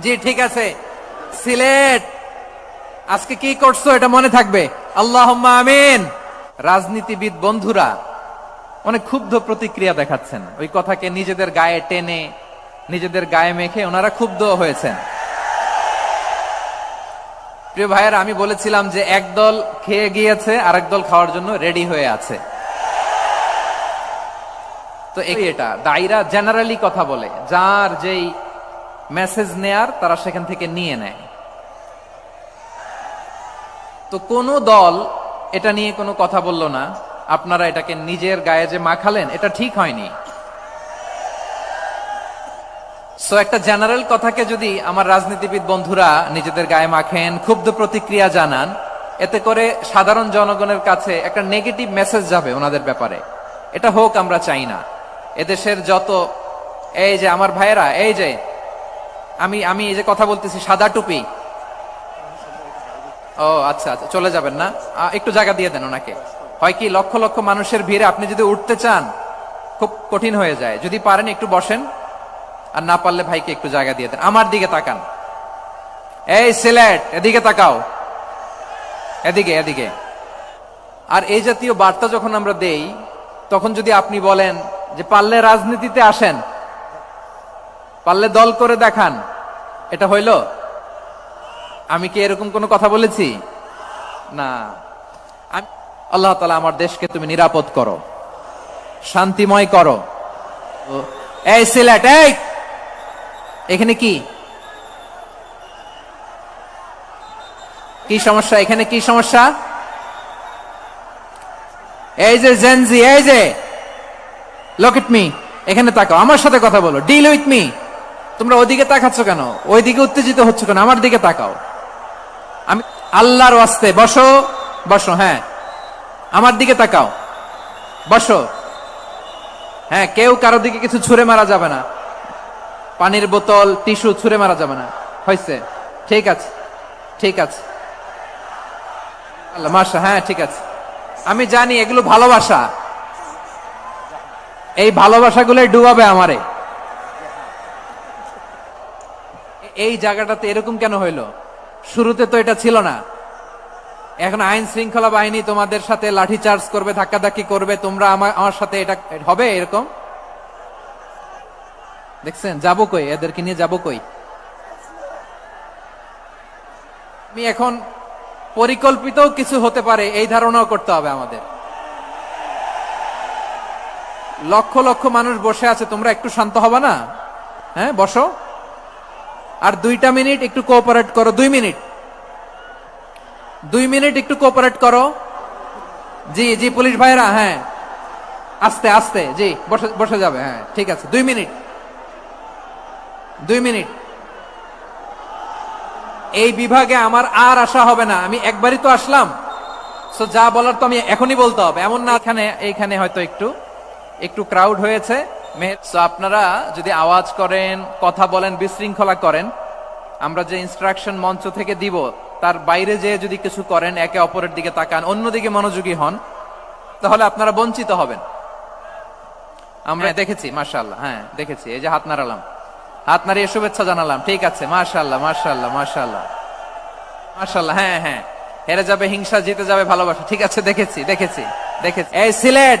জি, ঠিক আছে। সিলেট। আজকে কি করছ? এটা মনে থাকবে। আল্লাহ আমিন। রাজনীতিবিদ বন্ধুরা, অনেক ক্ষুব্ধ প্রতিক্রিয়া দেখাচ্ছেন। ওই কথাকে নিজেদের গায়ে টেনে, নিজেদের গায়ে মেখে ওনারা ক্ষুব্ধ হয়েছেন। প্রিয় ভাইয়ের, আমি বলেছিলাম যে একদল খেয়ে গিয়েছে, আরেক দল খাওয়ার জন্য রেডি হয়ে আছে। তো এটা, দায়রা জেনারেলি কথা বলে। যার যেই মেসেজ নেয়ার তারা সেখান থেকে নিয়ে নেয়। তো কোন দল এটা নিয়ে কোনো কথা বলল না, আপনারা এটাকে নিজের গায়ে যে মাখালেন, এটা ঠিক হয়নি। সো একটা জেনারেল কথাকে যদি আমার রাজনীতিবিদ বন্ধুরা নিজেদের গায়ে মাখেন, ক্ষুব্ধ প্রতিক্রিয়া জানান, এতে করে সাধারণ জনগণের কাছে একটা নেগেটিভ মেসেজ যাবে ওনাদের ব্যাপারে। এটা হোক, আমরা চাই না। এদেশের যত, এই যে আমার ভাইয়েরা, এই যে আমি আমি এই যে কথা বলতেছি, সাদা টুপি। ও আচ্ছা আচ্ছা চলে যাবেন না? একটু জায়গা দিয়ে দেন ওনাকে। হয় কি, লক্ষ লক্ষ মানুষের ভিড়ে আপনি যদি উঠতে চান, খুব কঠিন হয়ে যায়। যদি পারেন, একটু বসেন। আর না পারলে ভাইকে একটু জায়গা দিয়ে দেন। আমার দিকে তাকান। এই, সিলেট, এদিকে তাকাও। এদিকে এদিকে। আর এই জাতীয় বার্তা যখন আমরা দেই, তখন যদি আপনি বলেন যে পারলে রাজনীতিতে আসেন, পারলে দল করে দেখান এটা হইল? আমি কি এরকম কোনো কথা বলেছি? না। আল্লাহ তালা আমার দেশকে তুমি নিরাপদ করো। শান্তিময় করো। এই সিলেট, এই! এখানে কি? কি সমস্যা? এখানে কি সমস্যা? এই যে জেনজি এই যে! লক মি এখানে তাকাও, আমার সাথে কথা বলো। ডিল উইথ মি তোমরা ওদিকে তাকাচ্ছ কেন? ওইদিকে উত্তেজিত হচ্ছ কেন? আমার দিকে তাকাও। আমি আল্লাহর ওয়াস্তে, বসো বসো হ্যাঁ। আমার দিকে তাকাও। বসো। হ্যাঁ কেউ কারও দিকে কিছু ছুঁড়ে মারা যাবে না। পানির বোতল, টিস্যু ছুঁড়ে মারা যাবে না। হয়েছে? ঠিক আছে। ঠিক আছে। আল্লাহ মাসা হ্যাঁ ঠিক আছে। আমি জানি এগুলো ভালোবাসা। এই ভালোবাসাগুলোই ডুবাবে আমারে। এই জায়গাটাতে এরকম কেন হইল? শুরুতে তো এটা ছিল না। এখন আইন শৃঙ্খলা বাহিনী তোমাদের সাথে লাঠি চার্জ করবে, ধাক্কাধাক্কি করবে, তোমরা আমার আমার সাথে এটা হবে এরকম? দেখছেন? যাব কই? এদেরকে নিয়ে যাব কই? আমি এখন পরিকল্পিত কিছু হতে পারে, এই ধারণাও করতে হবে আমাদের। লক্ষ লক্ষ মানুষ বসে আছে, তোমরা একটু শান্ত হবে না? হ্যাঁ বসো। আর দুইটা মিনিট একটু কোঅপারেট করো, দুই মিনিট। দুই মিনিট একটু কোঅপারেট করো। জি জি, পুলিশ ভাইরা হ্যাঁ। আস্তে আস্তে, জি, বসে যাবে হ্যাঁ ঠিক আছে, দুই মিনিট। দুই মিনিট। এই বিভাগে আমার আর আসা হবে না, আমি একবারই তো আসলাম। সো যা বলার তো আমি এখনই বলতে হবে, এমন না এখানে এইখানে হয়তো একটু একটু ক্রাউড হয়েছে। আপনারা যদি আওয়াজ করেন কথা বলেন বিশৃঙ্খলা করেন আমরা যে ইনস্ট্রাকশন মঞ্চ থেকে দিব তার বাইরে যেয়ে যদি কিছু করেন একে অপরের দিকে তাকান অন্যদিকে মনোযোগী হন তাহলে আপনারা বঞ্চিত হবেন। আমরা দেখেছি মাশাআল্লাহ হ্যাঁ দেখেছি এই যে হাত নাড়ালাম। হাত নাড়িয়ে শুভেচ্ছা জানালাম ঠিক আছে মাশাআল্লাহ মাশাআল্লাহ মাশাআল্লাহ। মাশাআল্লাহ হ্যাঁ হ্যাঁ হেরে যাবে হিংসা জিতে যাবে ভালোবাসা ঠিক আছে দেখেছি দেখেছি দেখেছি। এই সিলেট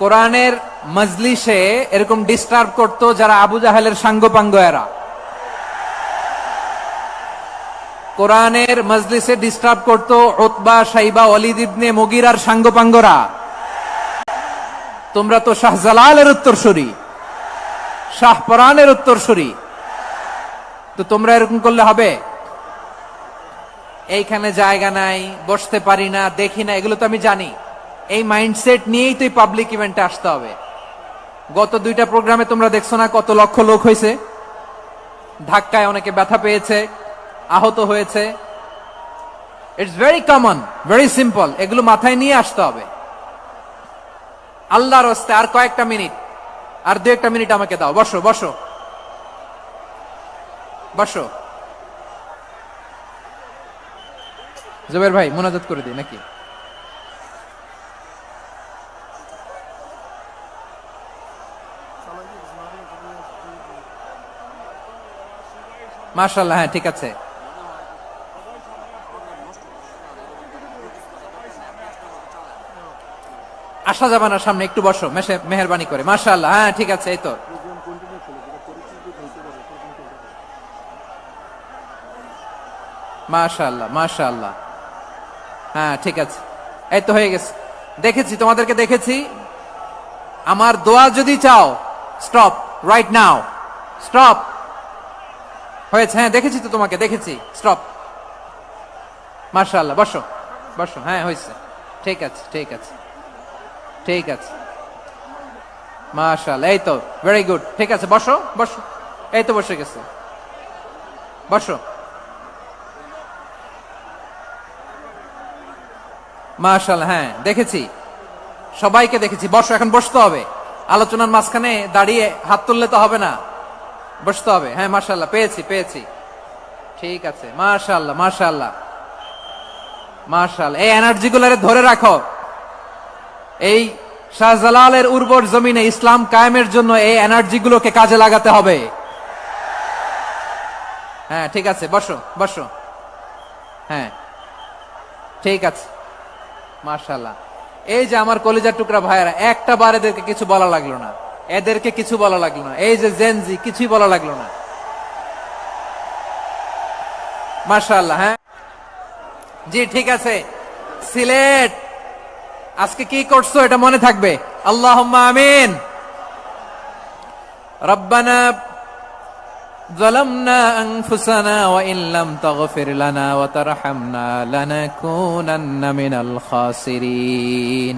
কোরআনের মজলিসে এরকম ডিস্টার্ব করতো যারা আবু জাহেলের সাঙ্গপাঙ্গ এরা কোরআনের মজলিসে ডিস্টার্ব করতো ওতবা সাইবা অলিদ ইবনে মগিরার সাঙ্গপাঙ্গরা। তোমরা তো শাহজালালের উত্তরসূরি শাহপরানের উত্তরসূরি। তো তোমরা এরকম করলে হবে? এইখানে জায়গা নাই, বসতে পারি না, দেখি না, এগুলো তো আমি জানি। এই মাইন্ডসেট নিয়েই তো পাবলিক ইভেন্টে আসতে হবে। গত দুইটা প্রোগ্রামে তোমরা দেখছ না কত লক্ষ লোক হয়েছে? ধাক্কায় অনেকে ব্যথা পেয়েছে, আহত হয়েছে। It's very common very simple এগুলো মাথায় নিয়ে আসতে হবে। আল্লাহর হস্তে আর কয়েকটা মিনিট, আর দু একটা মিনিট আমাকে দাও। বসো বসো। বসো। জুবের ভাই, মোনাজাত করে দিই নাকি? মার্শাল্লাহ হ্যাঁ ঠিক আছে। যাবে না সামনে, একটু বসো মেহরবানি করে। মার্শাল্লাহ হ্যাঁ ঠিক আছে, এই তো। মাশাল্লাহ মাশাল্লাহ হ্যাঁ ঠিক আছে। এই তো হয়ে গেছে। দেখেছি, তোমাদেরকে দেখেছি। আমার দোয়া যদি চাও স্টপ রাইট নাও স্টপ হয়েছে হ্যাঁ দেখেছি তো তোমাকে, দেখেছি। স্টপ মার্শাল্লাহ বসো বসো হ্যাঁ হয়েছে। ঠিক আছে ঠিক আছে ঠিক আছে। মার্শাল্লাহ এই তো ভেরি গুড ঠিক আছে, বসো বসো, এই তো বসে গেছে। বসো। মার্শাল্লাহ হ্যাঁ দেখেছি। সবাইকে দেখেছি, বসো, এখন বসতে হবে। আলোচনার মাঝখানে দাঁড়িয়ে হাত তুললে তো হবে না। বসতে হবে। হ্যাঁ মার্শাল্লাহ পেয়েছি পেয়েছি। ঠিক আছে মার্শাল্লাহ মার্শাল্লাহ মার্শাল্লাহ এই এনার্জি গুলারে ধরে রাখো। এই শাহজালালের উর্বর জমিনে ইসলাম কায়েমের জন্য এই এনার্জি গুলোকে কাজে লাগাতে হবে। হ্যাঁ ঠিক আছে, বসো বসো। হ্যাঁ ঠিক আছে মার্শাল্লাহ এই যে আমার কলিজার টুকরা ভাইয়েরা, একটা বার এদেরকে কিছু বলা লাগল না। এদেরকে কিছু বলা লাগলো না এই যে জেনজি কিছুই বলা লাগলো না মার্শাল্লাহ হ্যাঁ জি ঠিক আছে সিলেট আজকে কি করছো এটা মনে থাকবে আল্লাহ আমিন রব্বানা ظلمنا أنفسنا وإن لم تغفر لنا وترحمنا لنكونن من الخاسرين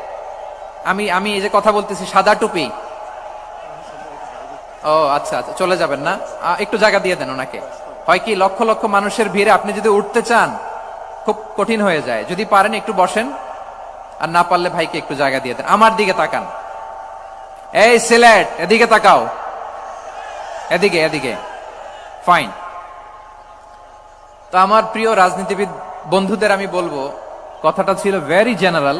আমি আমি এই যে কথা বলতেছি, সাদা টুপি। ও আচ্ছা আচ্ছা চলে যাবেন না? একটু জায়গা দিয়ে দেন ওনাকে। হয় কি, লক্ষ লক্ষ মানুষের ভিড়ে আপনি যদি উঠতে চান, খুব কঠিন হয়ে যায়। যদি পারেন একটু বসেন, আর না পারলে ভাইকে একটু জায়গা দিয়ে দেন। আমার দিকে তাকান। এই সিলেট, এদিকে তাকাও। এদিকে এদিকে। ফাইন তো আমার প্রিয় রাজনীতিবিদ বন্ধুদের আমি বলব, কথাটা ছিল ভেরি জেনারেল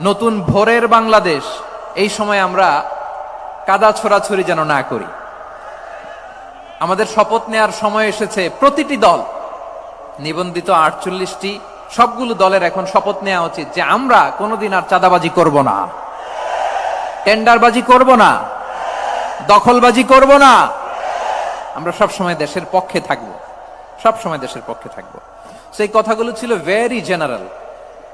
নতুন ভোরের বাংলাদেশ। এই সময় আমরা কাদা ছোড়াছড়ি যেন না করি। আমাদের শপথ নেয়ার সময় এসেছে প্রতিটি দল। নিবন্ধিত আটচল্লিশটি, সবগুলো দলের এখন শপথ নেওয়া উচিত যে আমরা কোনোদিন আর চাঁদাবাজি করব না। টেন্ডারবাজি করব না। দখলবাজি করব না। আমরা সব সময় দেশের পক্ষে থাকব। সব সময় দেশের পক্ষে থাকব। সেই কথাগুলো ছিল ভেরি জেনারেল